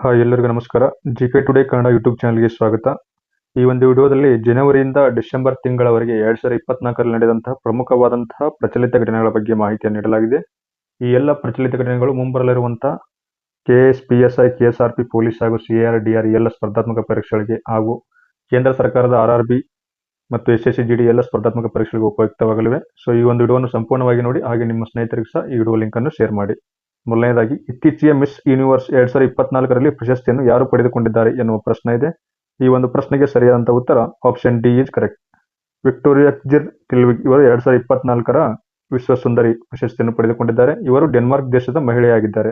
Hi, ಎಲ್ಲರಿಗೂ ನಮಸ್ಕಾರ. G K today Kannada YouTube ಚಾನಲ್ಗೆ ಸ್ವಾಗತ. ಈ ಒಂದು ವಿಡಿಯೋದಲ್ಲಿ ಜನವರಿಯಿಂದ ಡಿಸೆಂಬರ್ ತಿಂಗಳವರೆಗೆ ಎರಡ್ ಸಾವಿರದ ಇಪ್ಪತ್ನಾಲ್ಕರಲ್ಲಿ ನಡೆದಂತಹ ಪ್ರಮುಖವಾದಂತಹ ಪ್ರಚಲಿತ ಘಟನೆಗಳ ಬಗ್ಗೆ ಮಾಹಿತಿಯನ್ನು ನೀಡಲಾಗಿದೆ. ಈ ಎಲ್ಲ ಪ್ರಚಲಿತ ಘಟನೆಗಳು ಮುಂಬರಲಿರುವಂತಹ K S P S I K S R P police ಹಾಗೂ ಸಿ ಆರ್ ಡಿ ಆರ್ ಎಲ್ಲ ಸ್ಪರ್ಧಾತ್ಮಕ ಪರೀಕ್ಷೆಗಳಿಗೆ ಹಾಗೂ ಕೇಂದ್ರ ಸರ್ಕಾರದ ಆರ್ ಆರ್ ಬಿ ಮತ್ತು S S C G D ಎಲ್ಲ ಸ್ಪರ್ಧಾತ್ಮಕ ಪರೀಕ್ಷೆಗಳಿಗೆ ಉಪಯುಕ್ತವಾಗಲಿವೆ. ಸೊ ಈ ಒಂದು ವಿಡಿಯೋವನ್ನು ಸಂಪೂರ್ಣವಾಗಿ ನೋಡಿ, ಹಾಗೆ ನಿಮ್ಮ ಸ್ನೇಹಿತರಿಗೆ ಸಹ ಈ ವಿಡಿಯೋ ಲಿಂಕ್ ಅನ್ನು ಶೇರ್ ಮಾಡಿ. ಮೊದಲನೇದಾಗಿ, ಇತ್ತೀಚೆಗೆ ಮಿಸ್ ಯೂನಿವರ್ಸ್ ಎರಡ್ ಸಾವಿರದ ಇಪ್ಪತ್ನಾಲ್ಕರಲ್ಲಿ ಪ್ರಶಸ್ತಿಯನ್ನು ಯಾರು ಪಡೆದುಕೊಂಡಿದ್ದಾರೆ ಎನ್ನುವ ಪ್ರಶ್ನೆ ಇದೆ. ಈ ಒಂದು ಪ್ರಶ್ನೆಗೆ ಸರಿಯಾದಂತಹ ಉತ್ತರ option D is correct Victoria Kjaer Theilvig ಇವರು ಎರಡ್ ಸಾವಿರದ ಇಪ್ಪತ್ನಾಲ್ಕರ ವಿಶ್ವ ಸುಂದರಿ ಪ್ರಶಸ್ತಿಯನ್ನು ಪಡೆದುಕೊಂಡಿದ್ದಾರೆ. ಇವರು ಡೆನ್ಮಾರ್ಕ್ ದೇಶದ ಮಹಿಳೆಯಾಗಿದ್ದಾರೆ.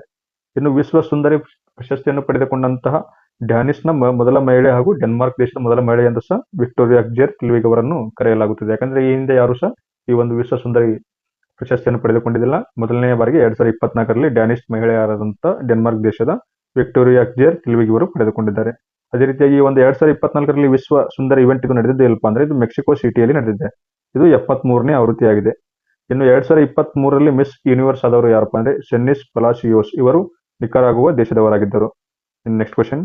ಇನ್ನು ವಿಶ್ವ ಸುಂದರಿ ಪ್ರಶಸ್ತಿಯನ್ನು ಪಡೆದುಕೊಂಡಂತಹ ಡ್ಯಾನಿಸ್ನ ಮೊದಲ ಮಹಿಳೆ ಹಾಗೂ ಡೆನ್ಮಾರ್ಕ್ ದೇಶದ ಮೊದಲ ಮಹಿಳೆ ಎಂದು ಸಹ ವಿಕ್ಟೋರಿಯಾ ಜೆರ್ ಟಿಲ್ವಿಗ್ ಅವರನ್ನು ಕರೆಯಲಾಗುತ್ತದೆ. ಯಾಕಂದ್ರೆ ಈ ಹಿಂದೆ ಯಾರು ಸಹ ಈ ಒಂದು ವಿಶ್ವ ಸುಂದರಿ ಪ್ರಶಸ್ತಿಯನ್ನು ಪಡೆದುಕೊಂಡಿದ್ದಿಲ್ಲ. ಮೊದಲನೇ ಬಾರಿಗೆ ಎರಡ್ ಸಾವಿರದ ಇಪ್ಪತ್ನಾಲ್ಕರಲ್ಲಿ ಡ್ಯಾನಿಶ್ ಮಹಿಳೆಯಾದಂತಹ ಡೆನ್ಮಾರ್ಕ್ ದೇಶದ ವಿಕ್ಟೋರಿಯಾ ಜೇರ್ ಕಿಲ್ವಿಗೆ ಇವರು ಪಡೆದುಕೊಂಡಿದ್ದಾರೆ. ಅದೇ ರೀತಿಯಾಗಿ ಒಂದು ಎರಡ್ ಸಾವಿರದ ಇಪ್ಪತ್ನಾಲ್ಕರಲ್ಲಿ ವಿಶ್ವ ಸುಂದರ ಇವೆಂಟ್ ಇದು ನಡೆದಿದ್ದು ಎಲ್ಲಪ್ಪ ಅಂದ್ರೆ ಇದು ಮೆಕ್ಸಿಕೋ ಸಿಟಿಯಲ್ಲಿ ನಡೆದಿದೆ. ಇದು ಎಪ್ಪತ್ತ್ ಮೂರನೇ ಆವೃತ್ತಿಯಾಗಿದೆ. ಇನ್ನು ಎರಡ್ ಸಾವಿರದ ಇಪ್ಪತ್ತ್ ಮೂರರಲ್ಲಿ ಮಿಸ್ ಯೂನಿವರ್ಸ್ ಆದವರು ಯಾರಪ್ಪ ಅಂದ್ರೆ ಸೆನ್ನಿಸ್ ಪಲಾಸಿಯೋಸ್ ಇವರು ನಿಖರಾಗುವ ದೇಶದವರಾಗಿದ್ದರು. ನೆಕ್ಸ್ಟ್ ಕ್ವಶನ್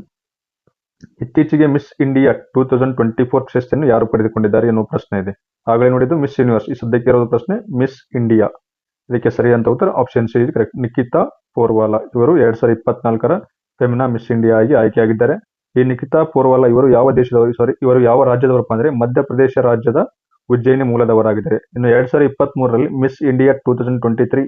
ಇತ್ತೀಚೆಗೆ Miss India two thousand twenty four ಪ್ರಶಸ್ತಿಯನ್ನು ಯಾರು ಪಡೆದುಕೊಂಡಿದ್ದಾರೆ ಎನ್ನುವ ಪ್ರಶ್ನೆ ಇದೆ. ಆಗಲೇ ನೋಡಿದ್ದು ಮಿಸ್ ಯೂನಿವರ್ಸ್ ಈ ಸದ್ಯಕ್ಕೆ ಇರೋದು ಪ್ರಶ್ನೆ ಮಿಸ್ ಇಂಡಿಯಾ ಇದಕ್ಕೆ ಸರಿಯಾದ ಉತ್ತರ option C. Correct Nikita Porwal. ಇವರು ಎರಡ್ ಸಾವಿರದ ಇಪ್ಪತ್ನಾಲ್ಕರ ಫೆಮಿನಾ ಮಿಸ್ ಇಂಡಿಯಾ ಆಗಿ ಆಯ್ಕೆಯಾಗಿದ್ದಾರೆ. ಈ ನಿಖಿತಾ ಪೋರ್ವಾಲಾ ಇವರು ಯಾವ ದೇಶದವರು? ಸಾರಿ ಇವರು ಯಾವ ರಾಜ್ಯದವರಪ್ಪ ಅಂದ್ರೆ ಮಧ್ಯಪ್ರದೇಶ ರಾಜ್ಯದ ಉಜ್ಜಯಿನಿ ಮೂಲದವರಾಗಿದ್ದಾರೆ. ಇನ್ನು ಎರಡ್ ಸಾವಿರದ ಇಪ್ಪತ್ತ್ ಮೂರರಲ್ಲಿ Miss India two thousand twenty three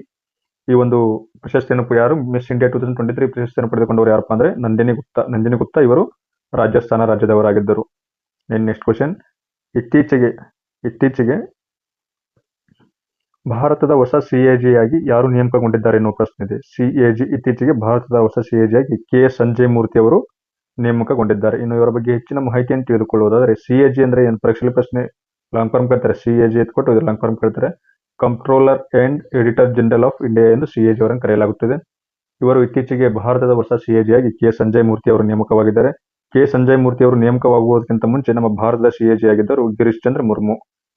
ಈ ಒಂದು ಪ್ರಶಸ್ತಿಯನ್ನು ಯಾರು? Miss India two thousand twenty three ಪ್ರಶಸ್ತಿಯನ್ನು ಪಡೆದುಕೊಂಡವರು ಯಾರಪ್ಪ ಅಂದ್ರೆ ನಂದಿನಿ ಗುಪ್ತಾ. ನಂದಿನಿ ಗುಪ್ತಾ ಇವರು ರಾಜಸ್ಥಾನ ರಾಜ್ಯದವರಾಗಿದ್ದರು. ನೆಕ್ಸ್ಟ್ ಕ್ವಶನ್ ಇತ್ತೀಚೆಗೆ ಇತ್ತೀಚೆಗೆ ಭಾರತದ ಹೊಸ ಸಿಎಜಿ ಆಗಿ ಯಾರು ನೇಮಕಗೊಂಡಿದ್ದಾರೆ ಎನ್ನುವ ಪ್ರಶ್ನೆ ಇದೆ. ಸಿಎಜಿ ಇತ್ತೀಚೆಗೆ ಭಾರತದ ಹೊಸ ಸಿಎಜಿ ಆಗಿ ಕೆ. ಸಂಜಯ್ ಮೂರ್ತಿ ಅವರು ನೇಮಕಗೊಂಡಿದ್ದಾರೆ. ಇನ್ನು ಇವರ ಬಗ್ಗೆ ಹೆಚ್ಚಿನ ಮಾಹಿತಿಯನ್ನು ತಿಳಿದುಕೊಳ್ಳುವುದಾದರೆ ಸಿಎಜಿ ಅಂದ್ರೆ ಏನು? ಪರೀಕ್ಷೆಯಲ್ಲಿ ಪ್ರಶ್ನೆ. ಲಾಂಗ್ ಫಾರ್ಮ್ ಕೇಳ್ತಾರೆ ಸಿಎಜಿ ಎತ್ಕೊಟ್ಟು ಕೊಟ್ಟು ಲಾಂಗ್ ಫಾರ್ಮ್ ಕೇಳ್ತಾರೆ controller and auditor general of India ಎಂದು ಸಿಎಜಿ ಅವರನ್ನು ಕರೆಯಲಾಗುತ್ತದೆ. ಇವರು ಇತ್ತೀಚೆಗೆ ಭಾರತದ ಹೊಸ ಸಿಎಜಿ ಆಗಿ ಕೆ. ಸಂಜಯ್ ಮೂರ್ತಿ ಅವರು ನೇಮಕವಾಗಿದ್ದಾರೆ. ಕೆ. ಸಂಜಯ್ ಮೂರ್ತಿ ಅವರು ನೇಮಕವಾಗುವುದಕ್ಕಿಂತ ಮುಂಚೆ ನಮ್ಮ ಭಾರತದ ಸಿಎಜಿ ಆಗಿದ್ದರು ಗಿರೀಶ್ ಚಂದ್ರ ಮುರ್ಮು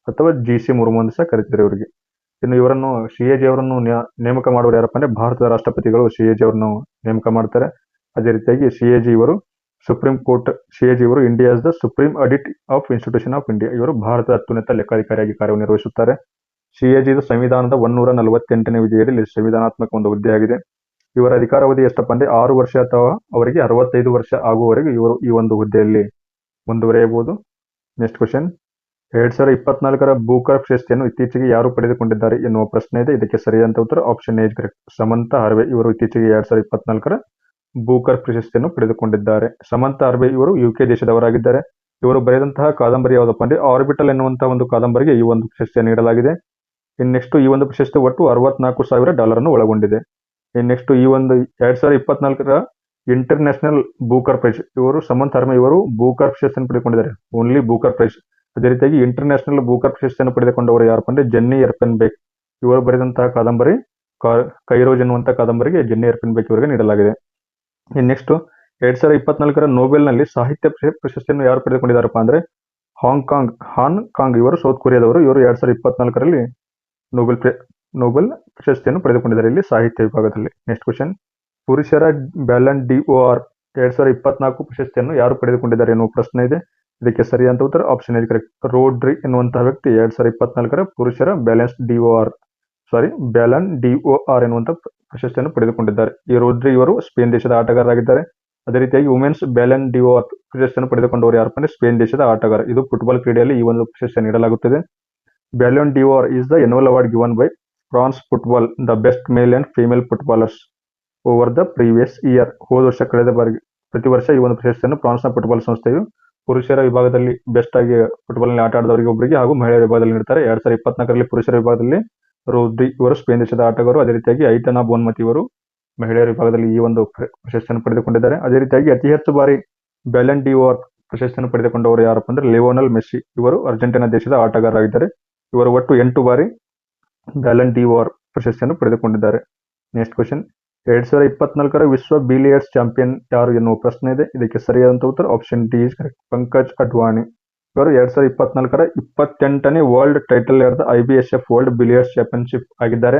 ಅಥವಾ ಜಿ ಸಿ ಮುರ್ಮು ಅಂತ ಸಹ ಕರೀತಾರೆ ಇವರಿಗೆ. ಇನ್ನು ಇವರನ್ನು ಸಿಎಜಿ ಅವರನ್ನು ನೇಮಕ ಮಾಡುವರು ಯಾರಪ್ಪ ಅಂದ್ರೆ ಭಾರತದ ರಾಷ್ಟ್ರಪತಿಗಳು ಸಿಎಜಿ ಅವರನ್ನು ನೇಮಕ ಮಾಡ್ತಾರೆ. ಅದೇ ರೀತಿಯಾಗಿ ಸಿಎಜಿ ಇವರು ಸುಪ್ರೀಂ ಕೋರ್ಟ್ ಸಿಎಜಿ ಇವರು India's the supreme audit of institution of India. ಇವರು ಭಾರತದ ಅತ್ಯುನ್ನತ ಲೆಕ್ಕಾಧಿಕಾರಿಯಾಗಿ ಕಾರ್ಯನಿರ್ವಹಿಸುತ್ತಾರೆ ಸಿಎಜಿ ಇದು ಸಂವಿಧಾನದ ಒನ್ನೂರ ನಲವತ್ತೆಂಟನೇ ವಿಧಿಯಲ್ಲಿ ಸಂವಿಧಾನಾತ್ಮಕ ಒಂದು ಹುದ್ದೆಯಾಗಿದೆ. ಇವರ ಅಧಿಕಾರಾವಧಿ ಎಷ್ಟಪ್ಪ ಅಂದ್ರೆ ಆರು ವರ್ಷ ಅಥವಾ ಅವರಿಗೆ ಅರವತ್ತೈದು ವರ್ಷ ಆಗುವವರೆಗೆ ಇವರು ಈ ಒಂದು ಹುದ್ದೆಯಲ್ಲಿ ಮುಂದುವರಿಯಬಹುದು. ನೆಕ್ಸ್ಟ್ ಕ್ವಶನ್ ಎರಡ್ ಸಾವಿರದ ಇಪ್ಪತ್ನಾಲ್ಕರ ಬೂಕರ್ ಪ್ರಶಸ್ತಿಯನ್ನು ಇತ್ತೀಚೆಗೆ ಯಾರು ಪಡೆದುಕೊಂಡಿದ್ದಾರೆ ಎನ್ನುವ ಪ್ರಶ್ನೆ ಇದೆ. ಇದಕ್ಕೆ ಸರಿಯಾದ ಉತ್ತರ option age correct Samantha Harvey ಇವರು ಇತ್ತೀಚೆಗೆ ಎರಡ್ ಸಾವಿರದ ಇಪ್ಪತ್ನಾಲ್ಕರ ಬೂಕರ್ ಪ್ರಶಸ್ತಿಯನ್ನು ಪಡೆದುಕೊಂಡಿದ್ದಾರೆ. ಸಮಂತ ಹರ್ವೆ ಇವರು ಯುಕೆ ದೇಶದವರಾಗಿದ್ದಾರೆ. ಇವರು ಬರೆದಂತಹ ಕಾದಂಬರಿ ಯಾವುದಪ್ಪ ಅಂದ್ರೆ ಆರ್ಬಿಟಲ್ ಎನ್ನುವಂತಹ ಒಂದು ಕಾದಂಬರಿಗೆ ಈ ಒಂದು ಪ್ರಶಸ್ತಿಯನ್ನು ನೀಡಲಾಗಿದೆ. ಇನ್ನು ನೆಕ್ಸ್ಟ್ ಈ ಒಂದು ಪ್ರಶಸ್ತಿ ಒಟ್ಟು ಅರವತ್ನಾಲ್ಕು ಸಾವಿರ ಡಾಲರ್ ಅನ್ನು ಒಳಗೊಂಡಿದೆ. ನೆಕ್ಸ್ಟ್ ಈ ಒಂದು ಎರಡ್ ಸಾವಿರದ ಇಪ್ಪತ್ನಾಲ್ಕರ ಇಂಟರ್ ನ್ಯಾಷನಲ್ ಬೂಕರ್ ಪ್ರೈಸ್ ಇವರು ಸಮಂತ್ ಹರ್ಮೆ ಇವರು ಬೂಕರ್ ಪ್ರಶಸ್ತಿಯನ್ನು ಪಡೆದುಕೊಂಡಿದ್ದಾರೆ. ಓನ್ಲಿ ಬೂಕರ್ ಪ್ರೈಸ್ ಅದೇ ರೀತಿಯಾಗಿ ಇಂಟರ್ನ್ಯಾಷನಲ್ ಬೂಕರ್ ಪ್ರಶಸ್ತಿಯನ್ನು ಪಡೆದುಕೊಂಡವರು ಯಾರಪ್ಪ ಅಂದ್ರೆ ಜೆನ್ನಿ ಎರ್ಪೆನ್ ಬೇಕ್ ಇವರು ಬರೆದಂತಹ ಕಾದಂಬರಿ ಕೈರೋಜ್ ಎನ್ನುವಂತಹ ಕಾದಂಬರಿಗೆ ಜೆನ್ನಿ ಎರ್ಪೆನ್ ಬೇಕ್ ಇವರಿಗೆ ನೀಡಲಾಗಿದೆ. ಇನ್ ನೆಕ್ಸ್ಟ್ ಎರಡ್ ಸಾವಿರದ ಇಪ್ಪತ್ನಾಲ್ಕರ ನೋಬೆಲ್ನಲ್ಲಿ ಸಾಹಿತ್ಯ ಪ್ರಶಸ್ತಿಯನ್ನು ಯಾರು ಪಡೆದುಕೊಂಡಿದ್ದಾರಪ್ಪ ಅಂದ್ರೆ ಹಾಂಗ್ಕಾಂಗ್ ಹಾನ್ ಕಾಂಗ್ ಇವರು ಸೌತ್ ಕೊರಿಯಾದವರು ಇವರು ಎರಡ್ ಸಾವಿರದ ಇಪ್ಪತ್ನಾಲ್ಕರಲ್ಲಿ ನೋಬೆಲ್ ನೋಬೆಲ್ ಪ್ರಶಸ್ತಿಯನ್ನು ಪಡೆದುಕೊಂಡಿದ್ದಾರೆ. ಇಲ್ಲಿ ಸಾಹಿತ್ಯ ವಿಭಾಗದಲ್ಲಿ ನೆಕ್ಸ್ಟ್ ಕ್ವಶನ್ ಪುರುಷರ ಬ್ಯಾಲನ್ ಡಿ ಒ ಆರ್ ಎರಡ್ ಸಾವಿರದ ಇಪ್ಪತ್ನಾಲ್ಕು ಪ್ರಶಸ್ತಿಯನ್ನು ಯಾರು ಪಡೆದುಕೊಂಡಿದ್ದಾರೆ ಎನ್ನುವ ಪ್ರಶ್ನೆ ಇದೆ. ಇದಕ್ಕೆ ಸರಿಯಾದ ಉತ್ತರ ಆಪ್ಷನ್ ಇದೆ ಕರೆಕ್ಟ್ ರೋಡ್ರಿ ಎನ್ನುವಂತಹ ವ್ಯಕ್ತಿ ಎರಡ್ ಸಾವಿರದ ಇಪ್ಪತ್ನಾಲ್ಕರ ಪುರುಷರ balance D O R sorry Ballon D O R ಎನ್ನುವಂತ ಪ್ರಶಸ್ತಿಯನ್ನು ಪಡೆದುಕೊಂಡಿದ್ದಾರೆ. ಈ ರೋಡ್ರಿ ಇವರು ಸ್ಪೇನ್ ದೇಶದ ಆಟಗಾರರಾಗಿದ್ದಾರೆ. ಅದೇ ರೀತಿಯಾಗಿ women's Ballon D O R ಪ್ರಶಸ್ತಿಯನ್ನು ಪಡೆದುಕೊಂಡವರು ಯಾರಪ್ಪ ಅಂದರೆ ಸ್ಪೇನ್ ದೇಶದ ಆಟಗಾರ. ಇದು ಫುಟ್ಬಾಲ್ ಕ್ರೀಡೆಯಲ್ಲಿ ಈ ಒಂದು ಪ್ರಶಸ್ತಿಯನ್ನು ನೀಡಲಾಗುತ್ತದೆ. Ballon D R is the annual award given by France football the best male and female footballers over the previous year ಹೋದ ವರ್ಷ ಕಳೆದ ಬಾರಿ ಪ್ರತಿ ವರ್ಷ ಈ ಒಂದು ಪ್ರಶಸ್ತಿಯನ್ನು ಫ್ರಾನ್ಸ್ನ ಫುಟ್ಬಾಲ್ ಸಂಸ್ಥೆಯು ಪುರುಷರ ವಿಭಾಗದಲ್ಲಿ ಬೆಸ್ಟ್ ಆಗಿ ಫುಟ್ಬಾಲ್ನಲ್ಲಿ ಆಟ ಆಡಿದವರಿಗೆ ಒಬ್ಬರಿಗೆ ಹಾಗೂ ಮಹಿಳೆಯರ ವಿಭಾಗದಲ್ಲಿ ನೀಡ್ತಾರೆ ಎರಡ್ ಸಾವಿರದ ಇಪ್ಪತ್ನಾಲ್ಕರಲ್ಲಿ ಪುರುಷರ ವಿಭಾಗದಲ್ಲಿ ರೋದ್ರಿ ಇವರು ಸ್ಪೇನ್ ದೇಶದ ಆಟಗಾರರು, ಅದೇ ರೀತಿಯಾಗಿ ಐಟನಾ ಬೋನ್ಮತಿ ಇವರು ಮಹಿಳೆಯರ ವಿಭಾಗದಲ್ಲಿ ಈ ಒಂದು ಪ್ರ- ಪ್ರಶಸ್ತಿಯನ್ನು ಪಡೆದುಕೊಂಡಿದ್ದಾರೆ. ಅದೇ ರೀತಿಯಾಗಿ ಅತಿ ಹೆಚ್ಚು ಬಾರಿ ಬ್ಯಾಲೆನ್ ಡಿ ಓರ್ ಪ್ರಶಸ್ತಿಯನ್ನು ಪಡೆದುಕೊಂಡವರು ಯಾರಪ್ಪ ಅಂದ್ರೆ ಲಿಯೋನಲ್ ಮೆಸ್ಸಿ. ಇವರು ಅರ್ಜೆಂಟೀನಾ ದೇಶದ ಆಟಗಾರರಾಗಿದ್ದಾರೆ. ಇವರು ಒಟ್ಟು ಎಂಟು ಬಾರಿ ಬ್ಯಾಲನ್ ಡಿ ವಾರ್ ಪ್ರಶಸ್ತಿಯನ್ನು ಪಡೆದುಕೊಂಡಿದ್ದಾರೆ. ನೆಕ್ಸ್ಟ್ ಕ್ವಶನ್ ಎರಡ್ ಸಾವಿರದ ಇಪ್ಪತ್ನಾಲ್ಕರ ವಿಶ್ವ ಬಿಲಿಯರ್ಡ್ಸ್ ಚಾಂಪಿಯನ್ ಯಾರು ಎನ್ನುವ ಪ್ರಶ್ನೆ ಇದೆ. ಇದಕ್ಕೆ ಸರಿಯಾದಂತ ಉತ್ತರ option D is correct Pankaj Advani. ಇವರು ಎರಡ್ ಸಾವಿರದ ಇಪ್ಪತ್ನಾಲ್ಕರ ಇಪ್ಪತ್ತೆಂಟನೇ ವರ್ಲ್ಡ್ ಟೈಟಲ್ ಎರಡ್ I B S F world billiards championship ಆಗಿದ್ದಾರೆ.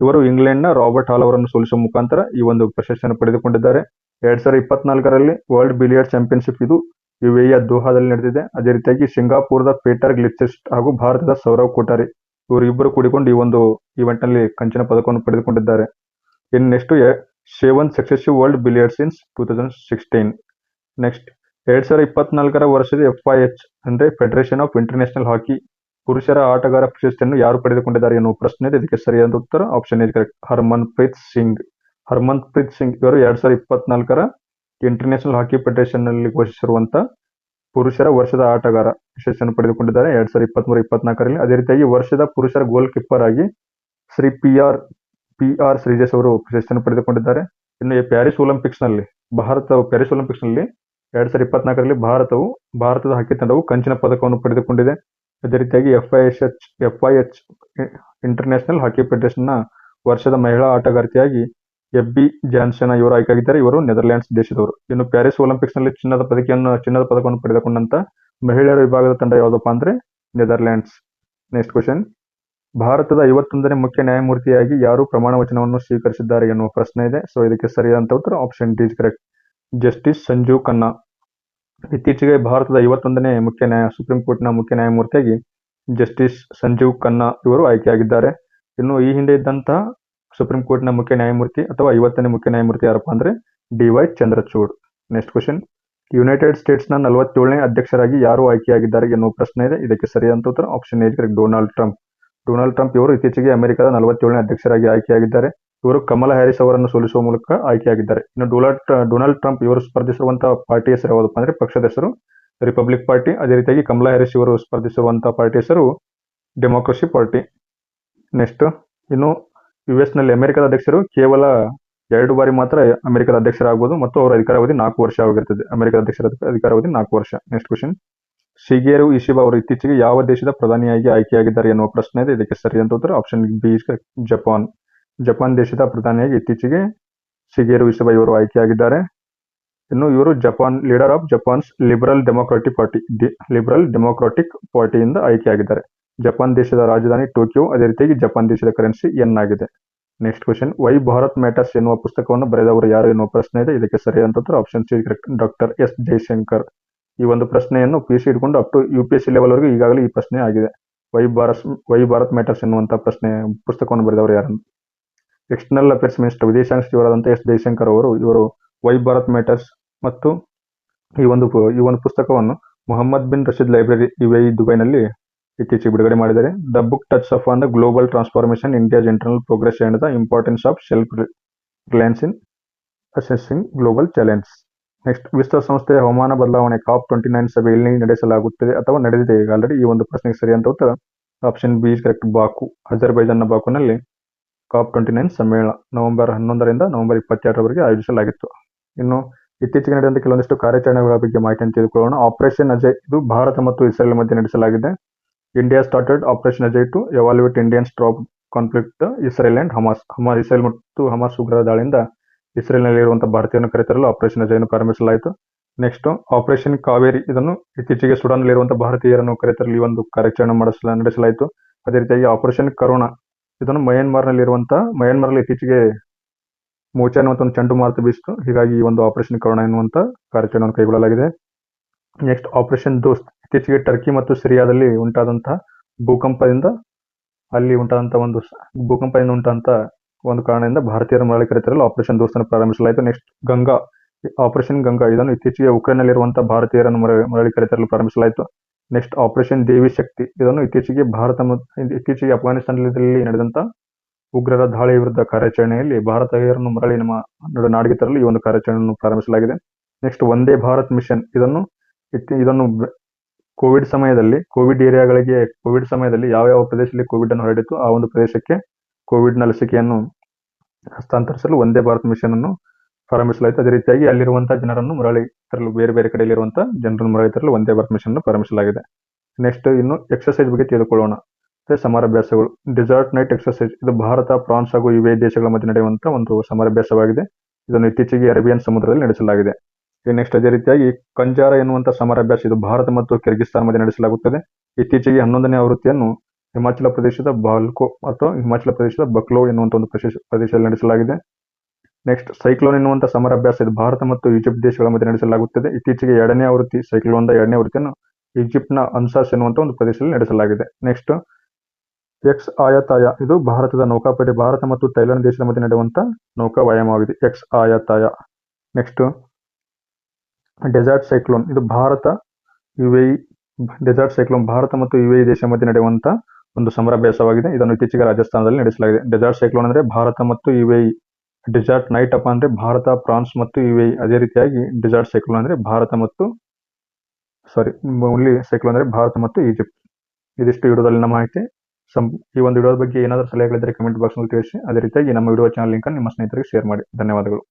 ಇವರು ಇಂಗ್ಲೆಂಡ್ನ ರಾಬರ್ಟ್ ಹಾಲ್ ಅವರನ್ನು ಸೋಲಿಸುವ ಮುಖಾಂತರ ಈ ಒಂದು ಪ್ರಶಸ್ತಿಯನ್ನು ಪಡೆದುಕೊಂಡಿದ್ದಾರೆ. ಎರಡ್ ಸಾವಿರದ ಇಪ್ಪತ್ನಾಲ್ಕರಲ್ಲಿ ವರ್ಲ್ಡ್ ಬಿಲಿಯರ್ಡ್ ಚಾಂಪಿಯನ್ಶಿಪ್ ಇದು ಯುಎಇಯ ದೋಹಾದಲ್ಲಿ ನಡೆದಿದೆ. ಅದೇ ರೀತಿಯಾಗಿ ಸಿಂಗಾಪುರದ ಪೀಟರ್ ಗ್ಲಿಪ್ಸಿಸ್ಟ್ ಹಾಗೂ ಭಾರತದ ಸೌರವ್ ಕೊಠಾರಿ. ಇವರು ಇಬ್ಬರು ಕೂಡಿಕೊಂಡು ಈ ಒಂದು ಈವೆಂಟ್ನಲ್ಲಿ ಕಂಚಿನ ಪದಕವನ್ನು ಪಡೆದುಕೊಂಡಿದ್ದಾರೆ. In next seven successive world billiards since two thousand sixteen next ಎರಡ್ ಸಾವಿರದ ಇಪ್ಪತ್ನಾಲ್ಕರ ವರ್ಷದ ಎಫ್ ಐ ಎಚ್ ಅಂದ್ರೆ ಫೆಡರೇಷನ್ ಆಫ್ ಇಂಟರ್ನ್ಯಾಷನಲ್ ಹಾಕಿ ಪುರುಷರ ಆಟಗಾರ ಪ್ರಶಸ್ತಿಯನ್ನು ಯಾರು ಪಡೆದುಕೊಂಡಿದ್ದಾರೆ ಎನ್ನುವ ಪ್ರಶ್ನೆ ಇದೆ. ಇದಕ್ಕೆ ಸರಿಯಾದ ಉತ್ತರ ಆಪ್ಷನ್ ಇದೆ. Correct Harmanpreet Singh. Harmanpreet Singh ಇವರು ಎರಡ್ ಸಾವಿರದ ಇಪ್ಪತ್ನಾಲ್ಕರ ಇಂಟರ್ನ್ಯಾಷನಲ್ ಹಾಕಿ ಫೆಡರೇಷನ್ನಲ್ಲಿ ಘೋಷಿಸಿರುವಂತ ಪುರುಷರ ವರ್ಷದ ಆಟಗಾರ ಪ್ರಶಸ್ತಿಯನ್ನು ಪಡೆದುಕೊಂಡಿದ್ದಾರೆ. ಎರಡ್ ಸಾವಿರದ ಇಪ್ಪತ್ಮೂರು, ಇಪ್ಪತ್ನಾಲ್ಕರಲ್ಲಿ ಅದೇ ರೀತಿಯಾಗಿ ವರ್ಷದ ಪುರುಷರ ಗೋಲ್ ಕೀಪರ್ ಆಗಿ Shri P R P R Sreejesh ಅವರು ಪ್ರಶಸ್ತಿಯನ್ನು ಪಡೆದುಕೊಂಡಿದ್ದಾರೆ. ಇನ್ನು ಪ್ಯಾರಿಸ್ ಒಲಿಂಪಿಕ್ಸ್ನಲ್ಲಿ ಭಾರತ, ಪ್ಯಾರಿಸ್ ಒಲಿಂಪಿಕ್ಸ್ನಲ್ಲಿ ಎರಡ್ ಸಾವಿರದ ಇಪ್ಪತ್ನಾಲ್ಕರಲ್ಲಿ ಭಾರತವು, ಭಾರತದ ಹಾಕಿ ತಂಡವು ಕಂಚಿನ ಪದಕವನ್ನು ಪಡೆದುಕೊಂಡಿದೆ. ಅದೇ ರೀತಿಯಾಗಿ F I S H F I H international hockey ಫೆಡರೇಷನ್ನ ವರ್ಷದ ಮಹಿಳಾ ಆಟಗಾರ್ತಿಯಾಗಿ ಎಬ್ಬಿ ಜಾನ್ಸನ್ ಇವರು ಆಯ್ಕೆಯಾಗಿದ್ದಾರೆ. ಇವರು ನೆದರ್ಲ್ಯಾಂಡ್ಸ್ ದೇಶದವರು. ಇನ್ನು ಪ್ಯಾರಿಸ್ ಒಲಿಂಪಿಕ್ಸ್ನಲ್ಲಿ ಚಿನ್ನದ ಪದಕವನ್ನು ಚಿನ್ನದ ಪದಕವನ್ನು ಪಡೆದುಕೊಂಡಂತ ಮಹಿಳೆಯರ ವಿಭಾಗದ ತಂಡ ಯಾವುದಪ್ಪ ಅಂದ್ರೆ ನೆದರ್ಲ್ಯಾಂಡ್ಸ್ ನೆಕ್ಸ್ಟ್ ಕ್ವಶನ್ ಭಾರತದ ಐವತ್ತೊಂದನೇ ಮುಖ್ಯ ನ್ಯಾಯಮೂರ್ತಿಯಾಗಿ ಯಾರು ಪ್ರಮಾಣ ವಚನವನ್ನು ಸ್ವೀಕರಿಸಿದ್ದಾರೆ ಎನ್ನುವ ಪ್ರಶ್ನೆ ಇದೆ. ಸೊ ಇದಕ್ಕೆ ಸರಿಯಾದಂತ ಉತ್ತರ option D correct justice Sanjiv Khanna. ಇತ್ತೀಚೆಗೆ ಭಾರತದ ಐವತ್ತೊಂದನೇ ಮುಖ್ಯ ನ್ಯಾಯ ಸುಪ್ರೀಂ ಕೋರ್ಟ್ನ ಮುಖ್ಯ ನ್ಯಾಯಮೂರ್ತಿಯಾಗಿ ಜಸ್ಟಿಸ್ ಸಂಜೀವ್ ಖನ್ನಾ ಇವರು ಆಯ್ಕೆಯಾಗಿದ್ದಾರೆ. ಇನ್ನು ಈ ಹಿಂದೆ ಇದ್ದಂತಹ ಸುಪ್ರೀಂ ಕೋರ್ಟ್ನ ಮುಖ್ಯ ನ್ಯಾಯಮೂರ್ತಿ ಅಥವಾ ಐವತ್ತನೇ ಮುಖ್ಯ ನ್ಯಾಯಮೂರ್ತಿ ಯಾರಪ್ಪ ಅಂದ್ರೆ D Y Chandrachud. Next question united ಸ್ಟೇಟ್ಸ್ನ ನಲವತ್ತೇಳನೇ ಅಧ್ಯಕ್ಷರಾಗಿ ಯಾರು ಆಯ್ಕೆಯಾಗಿದ್ದಾರೆ ಎನ್ನುವ ಪ್ರಶ್ನೆ ಇದೆ. ಇದಕ್ಕೆ ಸರಿಯಾದ ಉತ್ತರ option A Donald Trump Donald Trump ಇವರು ಇತ್ತೀಚೆಗೆ ಅಮೆರಿಕದ ನಲವತ್ತೇಳನೇ ಅಧ್ಯಕ್ಷರಾಗಿ ಆಯ್ಕೆಯಾಗಿದ್ದಾರೆ. ಇವರು ಕಮಲಾ ಹ್ಯಾರಿಸ್ ಅವರನ್ನು ಸೋಲಿಸುವ ಮೂಲಕ ಆಯ್ಕೆಯಾಗಿದ್ದಾರೆ. ಇನ್ನು ಡೊನಾಲ್ಡ್ ಡೊನಾಲ್ಡ್ ಟ್ರಂಪ್ ಇವರು ಸ್ಪರ್ಧಿಸಿರುವಂತಹ ಪಾರ್ಟಿ ಹೆಸರು ಯಾವುದಪ್ಪ ಅಂದ್ರೆ ಪಕ್ಷದ ಹೆಸರು ರಿಪಬ್ಲಿಕ್ ಪಾರ್ಟಿ ಅದೇ ರೀತಿಯಾಗಿ ಕಮಲಾ ಹ್ಯಾರಿಸ್ ಇವರು ಸ್ಪರ್ಧಿಸಿರುವಂತಹ ಪಾರ್ಟಿ ಹೆಸರು ಡೆಮೋಕ್ರಸಿ ಪಾರ್ಟಿ ನೆಕ್ಸ್ಟ್ ಇನ್ನು ಯು ಎಸ್ನಲ್ಲಿ ಅಮೆರಿಕದ ಅಧ್ಯಕ್ಷರು ಕೇವಲ ಎರಡು ಬಾರಿ ಮಾತ್ರ ಅಮೆರಿಕದ ಅಧ್ಯಕ್ಷರಾಗಬಹುದು ಮತ್ತು ಅವರ ಅಧಿಕಾರಾವಧಿ ನಾಲ್ಕು ವರ್ಷ ಆಗಿರುತ್ತದೆ ಅಮೆರಿಕದ ಅಧ್ಯಕ್ಷರ ಅಧಿಕಾರಾವಧಿ ನಾಲ್ಕು ವರ್ಷ. ನೆಕ್ಸ್ಟ್ ಕ್ವಶನ್ ಶಿಗೇರು ಇಶಿಬ ಅವರು ಇತ್ತೀಚೆಗೆ ಯಾವ ದೇಶದ ಪ್ರಧಾನಿಯಾಗಿ ಆಯ್ಕೆಯಾಗಿದ್ದಾರೆ ಎನ್ನುವ ಪ್ರಶ್ನೆ ಇದೆ. ಇದಕ್ಕೆ ಸರಿಯಾದ ಉತ್ತರ ಆಪ್ಷನ್ ಬಿ ಜಪಾನ್ ಜಪಾನ್ ದೇಶದ ಪ್ರಧಾನಿಯಾಗಿ ಇತ್ತೀಚೆಗೆ ಶಿಗೇರು ಇಶಿಬ ಇವರು ಆಯ್ಕೆಯಾಗಿದ್ದಾರೆ. ಇನ್ನು ಇವರು Japan leader of Japan's Liberal Democratic Party Liberal Democratic ಪಾರ್ಟಿಯಿಂದ ಆಯ್ಕೆಯಾಗಿದ್ದಾರೆ. ಜಪಾನ್ ದೇಶದ ರಾಜಧಾನಿ ಟೋಕಿಯೋ. ಅದೇ ರೀತಿಯಾಗಿ ಜಪಾನ್ ದೇಶದ ಕರೆನ್ಸಿ ಎನ್ ಆಗಿದೆ. Next question why Bharat matters ಎನ್ನುವ ಪುಸ್ತಕವನ್ನು ಬರೆದವರು ಯಾರು ಎನ್ನುವ ಪ್ರಶ್ನೆ ಇದೆ. ಇದಕ್ಕೆ ಸರಿಯಾದ ಉತ್ತರ option C correct doctor S Jaishankar. ಈ ಒಂದು ಪ್ರಶ್ನೆಯನ್ನು ಪಿ ಸಿ ಇಟ್ಕೊಂಡು up to U P S C level ವರೆಗೂ ಈಗಾಗಲೇ ಈ ಪ್ರಶ್ನೆ ಆಗಿದೆ. Why Bharat why Bharat matters ಎನ್ನುವಂಥ ಪ್ರಶ್ನೆ, ಪುಸ್ತಕವನ್ನು ಬರೆದವರು ಯಾರು ಎಕ್ಸ್ಟರ್ನಲ್ ಅಫೇರ್ಸ್ ಮಿನಿಸ್ಟರ್ ವಿದೇಶಾಂಗ ಸಚಿವರಾದಂತಹ ಎಸ್ ಜೈಶಂಕರ್ ಅವರು, ಇವರು ವೈ ಭಾರತ್ ಮ್ಯಾಟರ್ಸ್ ಮತ್ತು ಈ ಒಂದು ಈ ಒಂದು ಪುಸ್ತಕವನ್ನು Mohammed bin Rashid library UAE ದುಬೈನಲ್ಲಿ ಇತ್ತೀಚೆಗೆ ಬಿಡುಗಡೆ ಮಾಡಿದ್ದಾರೆ. The book touch of on the global transformation India's internal progress and the importance of self reliance in assessing global challenge next ವಿಶ್ವ ಸಂಸ್ಥೆಯ ಹವಾಮಾನ ಬದಲಾವಣೆ ಕಾಪ್ ಟ್ವೆಂಟಿ ನೈನ್ ಸಭೆಯಲ್ಲಿ ನಡೆಸಲಾಗುತ್ತದೆ ಅಥವಾ ನಡೆದಿದೆ? ಈಗ ಆಲ್ರೆಡಿ ಈ ಒಂದು ಪ್ರಶ್ನೆಗೆ ಸರಿಯಾದ ಉತ್ತರ ಆಪ್ಷನ್ ಬಿ ಕರೆಕ್ಟ್ ಬಾಕು ಅಜರ್ಬೈಜಾನ್ನ ಬಾಕುನಲ್ಲಿ ಕಾಪ್ ಟ್ವೆಂಟಿ ನೈನ್ ಸಮ್ಮೇಳನ ನವೆಂಬರ್ ಹನ್ನೊಂದರಿಂದ ನವೆಂಬರ್ ಇಪ್ಪತ್ತೆರಡರವರೆಗೆ ಆಯೋಜಿಸಲಾಗಿತ್ತು. ಇನ್ನು ಇತ್ತೀಚೆಗೆ ನಡೆದಂತ ಕೆಲವೊಂದಿಷ್ಟು ಕಾರ್ಯಾಚರಣೆಗಳ ಬಗ್ಗೆ ಮಾಹಿತಿಯನ್ನು ತಿಳಿದುಕೊಳ್ಳೋಣ. ಆಪರೇಷನ್ ಅಜಯ್ ಇದು ಭಾರತ ಮತ್ತು ಇಸ್ರೇಲ್ ಮಧ್ಯೆ ನಡೆಸಲಾಗಿದೆ. India started operation Ajay to evaluate Indian stop conflict Israel and Hamas ಹಮಾ Israel ಮತ್ತು ಹಮಾಸ್ ಉಗ್ರರ ದಾಳಿಯಿಂದ ಇಸ್ರೇಲ್ನಲ್ಲಿ ಇರುವಂತಹ ಭಾರತೀಯರನ್ನು ಕರೆತರಲು ಆಪರೇಷನ್ ಅಜಯ್ನ ಪ್ರಾರಂಭಿಸಲಾಯಿತು. ನೆಕ್ಸ್ಟ್ ಆಪರೇಷನ್ ಕಾವೇರಿ ಇದನ್ನು ಇತ್ತೀಚೆಗೆ ಸುಡಾನ್ನಲ್ಲಿರುವಂತಹ ಭಾರತೀಯರನ್ನು ಕರೆತರಲು ಈ ಒಂದು ಕಾರ್ಯಾಚರಣೆ ಮಾಡಿಸಲ, ನಡೆಸಲಾಯಿತು. ಅದೇ ರೀತಿಯಾಗಿ ಆಪರೇಷನ್ ಕರೋನಾ ಇದನ್ನು ಮಯನ್ಮಾರ್ನಲ್ಲಿರುವಂತಹ ಮಯನ್ಮಾರ್ನಲ್ಲಿ ಇತ್ತೀಚೆಗೆ ಮೋಚ ಅನ್ನುವಂಥ ಒಂದು ಚಂಡುಮಾರುತ ಬೀಸಿತು. ಹೀಗಾಗಿ ಈ ಒಂದು ಆಪರೇಷನ್ ಕರೋನಾ ಎನ್ನುವಂಥ ಕಾರ್ಯಾಚರಣೆಯನ್ನು ಕೈಗೊಳ್ಳಲಾಗಿದೆ. ನೆಕ್ಸ್ಟ್ ಆಪರೇಷನ್ ದೋಸ್ತ್ ಇತ್ತೀಚೆಗೆ ಟರ್ಕಿ ಮತ್ತು ಸಿರಿಯಾದಲ್ಲಿ ಉಂಟಾದಂತಹ ಭೂಕಂಪದಿಂದ ಅಲ್ಲಿ ಉಂಟಾದಂತಹ ಒಂದು ಭೂಕಂಪದಿಂದ ಉಂಟಾದಂತಹ ಒಂದು ಕಾರಣದಿಂದ ಭಾರತೀಯರ ಮರಳಿ ಕರೆತರಲು ಆಪರೇಷನ್ ದೋಸ್ತನ್ನು ಪ್ರಾರಂಭಿಸಲಾಯಿತು. ನೆಕ್ಸ್ಟ್ ಗಂಗಾ, ಆಪರೇಷನ್ ಗಂಗಾ, ಇದನ್ನು ಇತ್ತೀಚೆಗೆ ಉಕ್ರೇನ್ನಲ್ಲಿರುವಂತಹ ಭಾರತೀಯರನ್ನು ಮರ- ಮರಳಿ ಕರೆತರಲು ಪ್ರಾರಂಭಿಸಲಾಯಿತು. ನೆಕ್ಸ್ಟ್ ಆಪರೇಷನ್ ದೇವಿ ಶಕ್ತಿ, ಇದನ್ನು ಇತ್ತೀಚೆಗೆ ಭಾರತ ಮತ್ತು ಇತ್ತೀಚೆಗೆ ಅಫ್ಘಾನಿಸ್ತಾನದಲ್ಲಿ ನಡೆದಂತ ಉಗ್ರರ ದಾಳಿ ವಿರುದ್ಧ ಕಾರ್ಯಾಚರಣೆಯಲ್ಲಿ ಭಾರತೀಯರನ್ನು ಮರಳಿ ನಮ್ಮ ನಡು ನಾಡಿಗೆ ತರಲು ಈ ಒಂದು ಕಾರ್ಯಾಚರಣೆಯನ್ನು ಪ್ರಾರಂಭಿಸಲಾಗಿದೆ. ನೆಕ್ಸ್ಟ್ ವಂದೇ ಭಾರತ್ ಮಿಷನ್, ಇದನ್ನು ಇದನ್ನು ಕೋವಿಡ್ ಸಮಯದಲ್ಲಿ, ಕೋವಿಡ್ ಏರಿಯಾಗಳಿಗೆ ಕೋವಿಡ್ ಸಮಯದಲ್ಲಿ ಯಾವ ಯಾವ ಪ್ರದೇಶದಲ್ಲಿ ಕೋವಿಡ್ ಅನ್ನು ಹರಡಿತು ಆ ಒಂದು ಪ್ರದೇಶಕ್ಕೆ ಕೋವಿಡ್ನ ಲಸಿಕೆಯನ್ನು ಹಸ್ತಾಂತರಿಸಲು ಒಂದೇ ಭಾರತ್ ಮಿಷನ್ ಅನ್ನು ಪ್ರಾರಂಭಿಸಲಾಯಿತು. ಅದೇ ರೀತಿಯಾಗಿ ಅಲ್ಲಿರುವಂತಹ ಜನರನ್ನು ಮರಳಿ ತರಲು, ಬೇರೆ ಬೇರೆ ಕಡೆಯಲ್ಲಿರುವಂತಹ ಜನರನ್ನು ಮರಳಿ ತರಲು ಒಂದೇ ಭಾರತ್ ಮಿಷನ್ ಅನ್ನು ಪ್ರಾರಂಭಿಸಲಾಗಿದೆ. ನೆಕ್ಸ್ಟ್ ಇನ್ನು ಎಕ್ಸರ್ಸೈಸ್ ಬಗ್ಗೆ ತಿಳಿದುಕೊಳ್ಳೋಣ. ಸಮರಾಭ್ಯಾಸಗಳು. ಡಿಸರ್ಟ್ ನೈಟ್ ಎಕ್ಸರ್ಸೈಸ್ ಇದು ಭಾರತ, ಫ್ರಾನ್ಸ್ ಹಾಗೂ ಯುಎ ದೇಶಗಳ ಮಧ್ಯೆ ನಡೆಯುವಂತಹ ಒಂದು ಸಮರಾಭ್ಯಾಸವಾಗಿದೆ. ಇದನ್ನು ಇತ್ತೀಚೆಗೆ ಅರೇಬಿಯನ್ ಸಮುದ್ರದಲ್ಲಿ ನಡೆಸಲಾಗಿದೆ. ನೆಕ್ಸ್ಟ್ ಅದೇ ರೀತಿಯಾಗಿ ಕಂಜಾರ ಎನ್ನುವಂತ ಸಮರಾಭ್ಯಾಸ ಇದು ಭಾರತ ಮತ್ತು ಕಿರ್ಗಿಸ್ತಾನ ಮಧ್ಯೆ ನಡೆಸಲಾಗುತ್ತದೆ. ಇತ್ತೀಚೆಗೆ ಹನ್ನೊಂದನೇ ಆವೃತ್ತಿಯನ್ನು ಹಿಮಾಚಲ ಪ್ರದೇಶದ ಬಾಲ್ಕೋ ಅಥವಾ ಹಿಮಾಚಲ ಪ್ರದೇಶದ ಬಕ್ಲೋ ಎನ್ನುವಂಥ ಒಂದು ಪ್ರದೇಶ ಪ್ರದೇಶದಲ್ಲಿ ನಡೆಸಲಾಗಿದೆ. ನೆಕ್ಸ್ಟ್ ಸೈಕ್ಲೋನ್ ಎನ್ನುವಂಥ ಸಮರಾಭ್ಯಾಸ ಇದು ಭಾರತ ಮತ್ತು ಈಜಿಪ್ಟ್ ದೇಶಗಳ ಮಧ್ಯೆ ನಡೆಸಲಾಗುತ್ತದೆ. ಇತ್ತೀಚೆಗೆ ಎರಡನೇ ಆವೃತ್ತಿ ಸೈಕ್ಲೋನ್ದ ಎರಡನೇ ಆವೃತ್ತಿಯನ್ನು ಈಜಿಪ್ಟ್ನ ಅನ್ಸಾಸ್ ಎನ್ನುವಂಥ ಒಂದು ಪ್ರದೇಶದಲ್ಲಿ ನಡೆಸಲಾಗಿದೆ. ನೆಕ್ಸ್ಟ್ ಎಕ್ಸ್ ಆಯತಾಯ ಇದು ಭಾರತದ ನೌಕಾಪಡೆ, ಭಾರತ ಮತ್ತು ಥೈಲ್ಯಾಂಡ್ ದೇಶದ ಮಧ್ಯೆ ನಡೆಯುವಂಥ ನೌಕಾ ವ್ಯಾಯಾಮವಾಗಿದೆ ex Ayutthaya. Next desert cyclone. ಇದು Bharat, UAE, desert cyclone Bharat ಮತ್ತು ಯುಎಇ ದೇಶ ಮಧ್ಯೆ ನಡೆಯುವಂತಹ ಒಂದು ಸಮರಾಭ್ಯಾಸವಾಗಿದೆ. ಇದನ್ನು ಇತ್ತೀಚೆಗೆ ರಾಜಸ್ಥಾನದಲ್ಲಿ ನಡೆಸಲಾಗಿದೆ. ಡೆಸರ್ಟ್ ಸೈಕ್ಲೋನ್ ಅಂದರೆ ಭಾರತ ಮತ್ತು ಯುಎಇ. ಡೆಸರ್ಟ್ ನೈಟ್ ಅಪ್ ಅಂದರೆ ಭಾರತ, ಫ್ರಾನ್ಸ್ ಮತ್ತು ಯುಎಇ. ಅದೇ ರೀತಿಯಾಗಿ ಡೆಸರ್ಟ್ ಸೈಕ್ಲೋನ್ ಅಂದರೆ ಭಾರತ ಮತ್ತು ಸಾರಿ ಓನ್ಲಿ ಸೈಕ್ಲೋನ್ ಅಂದರೆ ಭಾರತ ಮತ್ತು ಈಜಿಪ್ಟ್. ಇದಿಷ್ಟು ವಿಡಿಯೋದಲ್ಲಿನ ಮಾಹಿತಿ. ಸಂ, ಈ ಒಂದು ವಿಡಿಯೋದ ಬಗ್ಗೆ ಏನಾದರೂ ಸಲಹೆಗಳಿದ್ದರೆ ಕಮೆಂಟ್ ಬಾಕ್ಸ್ನಲ್ಲಿ ತಿಳಿಸಿ. ಅದೇ ರೀತಿಯಾಗಿ ನಮ್ಮ ವಿಡಿಯೋ ಚಾನಲ್ ಲಿಂಕನ್ನು ನಿಮ್ಮ ಸ್ನೇಹಿತರಿಗೆ ಶೇರ್ ಮಾಡಿ. ಧನ್ಯವಾದಗಳು.